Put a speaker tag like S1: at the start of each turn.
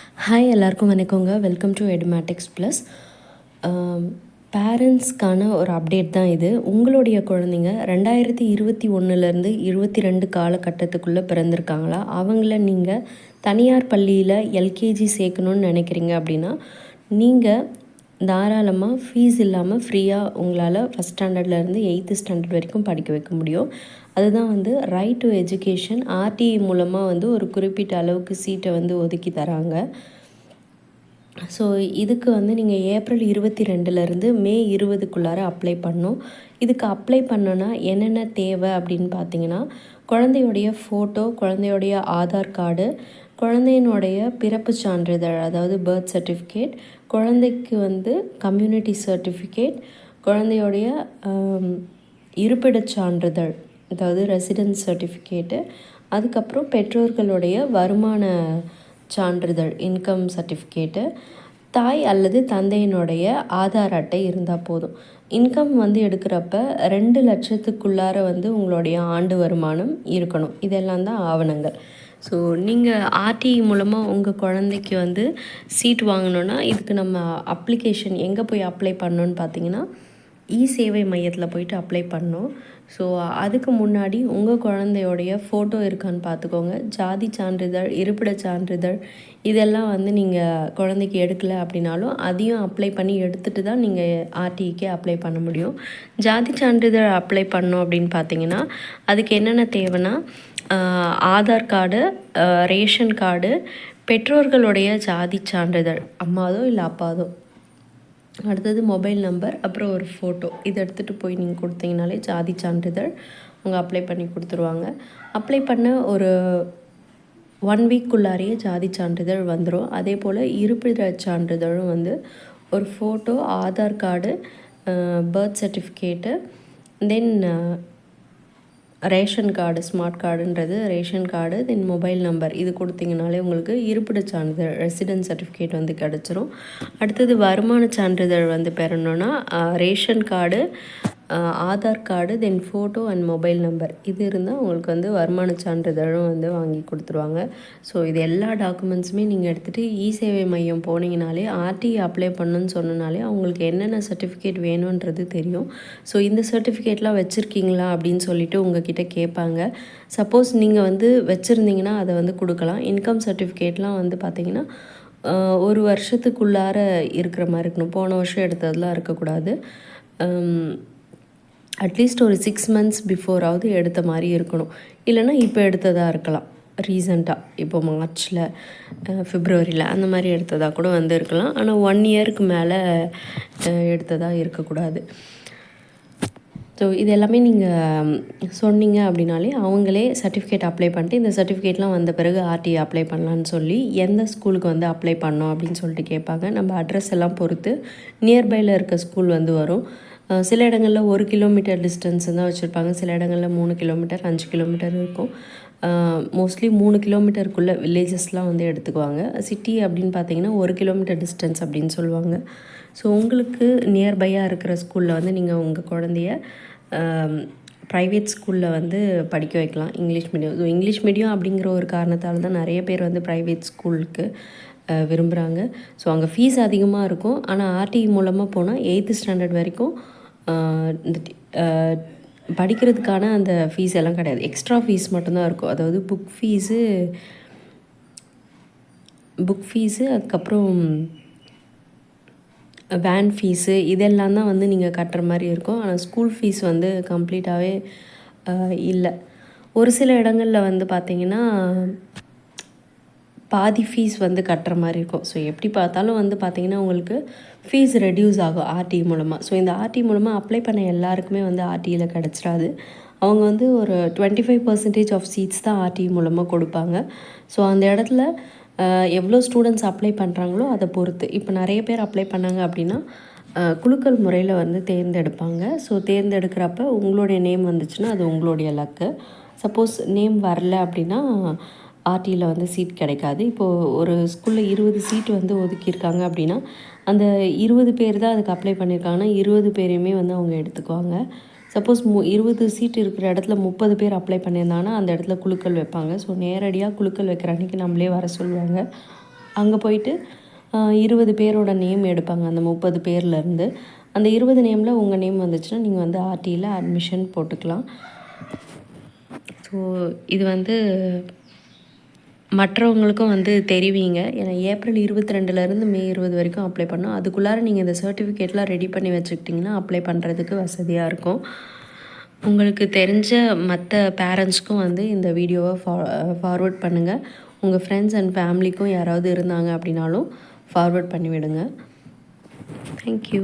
S1: Hi எல்லாருக்கும் வணக்கங்க. Welcome to Edumatics plus பேரண்ட்ஸ்க்கான ஒரு அப்டேட் தான் இது. உங்களுடைய குழந்தைங்க ரெண்டாயிரத்தி இருபத்தி ஒன்றுலேருந்து இருபத்தி ரெண்டு காலகட்டத்துக்குள்ளே பிறந்திருக்காங்களா? அவங்கள நீங்கள் தனியார் பள்ளியில் எல்கேஜி சேர்க்கணுன்னு நினைக்கிறீங்க அப்படின்னா நீங்கள் தாராளமாக ஃபீஸ் இல்லாமல் ஃப்ரீயாக உங்களால் ஃபஸ்ட் ஸ்டாண்டர்ட்லேருந்து எயித்து ஸ்டாண்டர்ட் வரைக்கும் படிக்க வைக்க முடியும். அதுதான் வந்து ரைட் டு எஜுகேஷன் ஆர்டிஐ மூலமாக வந்து ஒரு குறிப்பிட்ட அளவுக்கு சீட்டை வந்து ஒதுக்கி தராங்க. ஸோ இதுக்கு வந்து நீங்கள் ஏப்ரல் இருபத்தி ரெண்டுலேருந்து மே இருபதுக்குள்ளார அப்ளை பண்ணும். இதுக்கு அப்ளை பண்ணோன்னா என்னென்ன தேவை அப்படின்னு பார்த்தீங்கன்னா குழந்தையுடைய ஃபோட்டோ குழந்தையுடைய ஆதார் கார்டு குழந்தையினுடைய பிறப்பு சான்றிதழ் அதாவது பர்த் சர்டிஃபிகேட் குழந்தைக்கு வந்து கம்யூனிட்டி சர்டிஃபிகேட் குழந்தையுடைய இருப்பிடச் சான்றிதழ் அதாவது ரெசிடென்ஸ் சர்டிஃபிகேட்டு அதுக்கப்புறம் பெற்றோர்களுடைய வருமான சான்றிதழ் இன்கம் சர்டிஃபிகேட்டு தாய் அல்லது தந்தையினுடைய ஆதார் அட்டை இருந்தால் போதும். இன்கம் வந்து எடுக்கிறப்ப ரெண்டு லட்சத்துக்குள்ளார வந்து உங்களுடைய ஆண்டு வருமானம் இருக்கணும். இதெல்லாம் தான் ஆவணங்கள். ஸோ நீங்கள் ஆர்டிஇ மூலமாக உங்கள் குழந்தைக்கு வந்து சீட் வாங்கணுன்னா இதுக்கு நம்ம அப்ளிகேஷன் எங்கே போய் அப்ளை பண்ணணுன்னு பார்த்தீங்கன்னா இ சேவை மையத்தில் போயிட்டு அப்ளை பண்ணோம். ஸோ அதுக்கு முன்னாடி உங்கள் குழந்தையோடைய ஃபோட்டோ இருக்கான்னு பார்த்துக்கோங்க ஜாதி சான்றிதழ் இருப்பிட சான்றிதழ் இதெல்லாம் வந்து நீங்கள் குழந்தைக்கு எடுக்கலை அப்படின்னாலும் அதையும் அப்ளை பண்ணி எடுத்துகிட்டு தான் நீங்கள் ஆர்டிஇக்கே அப்ளை பண்ண முடியும். ஜாதி சான்றிதழ் அப்ளை பண்ணோம் அப்படின்னு பார்த்தீங்கன்னா அதுக்கு என்னென்ன தேவைன்னா ஆதார் கார்டு ரேஷன் கார்டு பெற்றோர்களுடைய ஜாதி சான்றிதழ் அம்மாதோ இல்லை அப்பாதோ. அடுத்தது மொபைல் நம்பர் அப்புறம் ஒரு ஃபோட்டோ இதை எடுத்துகிட்டு போய் நீங்கள் கொடுத்தீங்கனாலே ஜாதி சான்றிதழ் அவங்க அப்ளை பண்ணி கொடுத்துருவாங்க. அப்ளை பண்ண ஒரு ஒன் வீக்குள்ளாரையே ஜாதி சான்றிதழ் வந்துடும் அதே போல் இருப்பிட சான்றிதழும் வந்து ஒரு photo Aadhaar card birth certificate then ration card smart கார்டுன்றது ration card then mobile number. இது கொடுத்தீங்கனாலே உங்களுக்கு இருப்பிட சான்றிதழ் ரெசிடென்ட் சர்டிஃபிகேட் வந்து கிடச்சிரும். அடுத்தது வருமான சான்றிதழ் வந்து பெறணுன்னா ration card Aadhaar card then photo and mobile number இது இருந்தால் உங்களுக்கு வந்து வருமான சான்றிதழும் வந்து வாங்கி கொடுத்துருவாங்க. ஸோ இது எல்லா டாக்குமெண்ட்ஸுமே நீங்கள் எடுத்துகிட்டு இ சேவை மையம் போனீங்கனாலே ஆர்டி அப்ளை பண்ணுன்னு சொன்னனாலே அவங்களுக்கு என்னென்ன சர்டிஃபிகேட் வேணுன்றது தெரியும். ஸோ இந்த சர்டிஃபிகேட்லாம் வச்சுருக்கீங்களா அப்படின்னு சொல்லிட்டு உங்ககிட்ட கேட்பாங்க. சப்போஸ் நீங்கள் வந்து வச்சுருந்தீங்கன்னா அதை வந்து கொடுக்கலாம். இன்கம் சர்டிஃபிகேட்லாம் வந்து பார்த்திங்கன்னா ஒரு வருஷத்துக்குள்ளார இருக்கிற மாதிரி இருக்கணும். போன வருஷம் எடுத்ததெல்லாம் இருக்கக்கூடாது. அட்லீஸ்ட் ஒரு சிக்ஸ் மந்த்ஸ் பிஃபோராவது எடுத்த மாதிரி இருக்கணும். இல்லைனா இப்போ எடுத்ததாக இருக்கலாம். ரீசண்டாக இப்போ மார்ச்சில் ஃபிப்ரவரியில் அந்த மாதிரி எடுத்ததாக கூட வந்து இருக்கலாம் ஆனால் ஒன் இயருக்கு மேலே எடுத்ததாக இருக்கக்கூடாது. ஸோ இது எல்லாமே நீங்கள் சொன்னீங்க அப்படின்னாலே அவங்களே சர்டிஃபிகேட் அப்ளை பண்ணிட்டு இந்த சர்டிஃபிகேட்லாம் வந்த பிறகு ஆர்டி அப்ளை பண்ணலான்னு சொல்லி எந்த ஸ்கூலுக்கு வந்து அப்ளை பண்ணோம் அப்படின்னு சொல்லிட்டு கேட்பாங்க. நம்ம அட்ரஸ் எல்லாம் பொறுத்து நியர்பையில் இருக்க ஸ்கூல் வந்து வரும். சில இடங்களில் ஒரு கிலோமீட்டர் டிஸ்டன்ஸ் தான் வச்சுருப்பாங்க. சில இடங்களில் மூணு கிலோமீட்டர் அஞ்சு கிலோமீட்டர் இருக்கும். மோஸ்ட்லி மூணு கிலோமீட்டருக்குள்ளே வில்லேஜஸ்லாம் வந்து எடுத்துக்குவாங்க. சிட்டி அப்படின்னு பார்த்தீங்கன்னா ஒரு கிலோமீட்டர் டிஸ்டன்ஸ் அப்படின்னு சொல்லுவாங்க. ஸோ உங்களுக்கு நியர்பையாக இருக்கிற ஸ்கூலில் வந்து நீங்கள் உங்கள் குழந்தைய ப்ரைவேட் ஸ்கூலில் வந்து படிக்க வைக்கலாம். English medium so English medium அப்படிங்கிற ஒரு காரணத்தால் தான் நிறைய பேர் வந்து ப்ரைவேட் ஸ்கூலுக்கு விரும்புகிறாங்க ஸோ அங்கே ஃபீஸ் அதிகமாக இருக்கும். ஆனால் ஆர்டிஇ மூலமாக போனால் எயித்து ஸ்டாண்டர்ட் வரைக்கும் இந்த படிக்கிறதுக்கான அந்த ஃபீஸ் எல்லாம் கிடையாது. எக்ஸ்ட்ரா ஃபீஸ் மட்டும்தான் இருக்கும். அதாவது புக் ஃபீஸு புக் ஃபீஸு அதுக்கப்புறம் வேன் ஃபீஸு இதெல்லாம் தான் வந்து நீங்கள் கட்டுற மாதிரி இருக்கும். ஆனால் ஸ்கூல் ஃபீஸ் வந்து கம்ப்ளீட்டாகவே இல்லை. ஒரு சில இடங்களில் வந்து பார்த்திங்கன்னா பாதி ஃபீஸ் வந்து கட்டுற மாதிரி இருக்கும். ஸோ எப்படி பார்த்தாலும் வந்து பார்த்திங்கன்னா உங்களுக்கு ஃபீஸ் ரெடியூஸ் ஆகும் ஆர்டி மூலமாக ஸோ இந்த ஆர்டி மூலமாக அப்ளை பண்ண எல்லாருக்குமே வந்து ஆர்டியில் கிடச்சிடாது. அவங்க வந்து ஒரு twenty five percentage of seats தான் ஆர்டி மூலமாக கொடுப்பாங்க. ஸோ அந்த இடத்துல எவ்வளோ ஸ்டூடெண்ட்ஸ் அப்ளை பண்ணுறாங்களோ அதை பொறுத்து. இப்போ நிறைய பேர் அப்ளை பண்ணாங்க அப்படின்னா குழுக்கள் முறையில் வந்து தேர்ந்தெடுப்பாங்க. ஸோ தேர்ந்தெடுக்கிறப்ப உங்களுடைய நேம் வந்துச்சுன்னா அது உங்களுடைய லக்கு சப்போஸ் நேம் வரல அப்படின்னா ஆர்டியில் வந்து சீட் கிடைக்காது. இப்போது ஒரு ஸ்கூலில் இருபது சீட் வந்து ஒதுக்கியிருக்காங்க அப்படின்னா அந்த இருபது பேர் தான் அதுக்கு அப்ளை பண்ணியிருக்காங்கன்னா இருபது பேரையுமே வந்து அவங்க எடுத்துக்குவாங்க. சப்போஸ் மு இருபது சீட் இருக்கிற இடத்துல முப்பது பேர் அப்ளை பண்ணியிருந்தாங்கன்னா அந்த இடத்துல குழுக்கள் வைப்பாங்க. ஸோ நேரடியாக குழுக்கள் வைக்கிற அன்றைக்கி நம்மளே வர சொல்லுவாங்க. அங்கே போயிட்டு இருபது பேரோட நேம் எடுப்பாங்க. அந்த முப்பது பேர்லேருந்து அந்த இருபது நேமில் உங்கள் நேம் வந்துச்சுன்னா நீங்கள் வந்து ஆர்டியில் அட்மிஷன் போட்டுக்கலாம். ஸோ இது வந்து மற்றவங்களுக்கும் வந்து தெரிவிங்க. ஏன்னா ஏப்ரல் இருபத்தி ரெண்டுலேருந்து மே இருபது வரைக்கும் அப்ளை பண்ணோம் அதுக்குள்ளார நீங்கள் இந்த சர்டிஃபிகேட்லாம் ரெடி பண்ணி வச்சுக்கிட்டிங்கன்னா அப்ளை பண்ணுறதுக்கு வசதியாக இருக்கும். உங்களுக்கு தெரிஞ்ச மற்ற பேரண்ட்ஸ்க்கும் வந்து இந்த வீடியோவை ஃபா ஃபார்வர்ட் பண்ணுங்கள் உங்கள் ஃப்ரெண்ட்ஸ் அண்ட் ஃபேமிலிக்கும் யாராவது இருந்தாங்க அப்படின்னாலும் ஃபார்வர்ட் பண்ணிவிடுங்க. தேங்க்யூ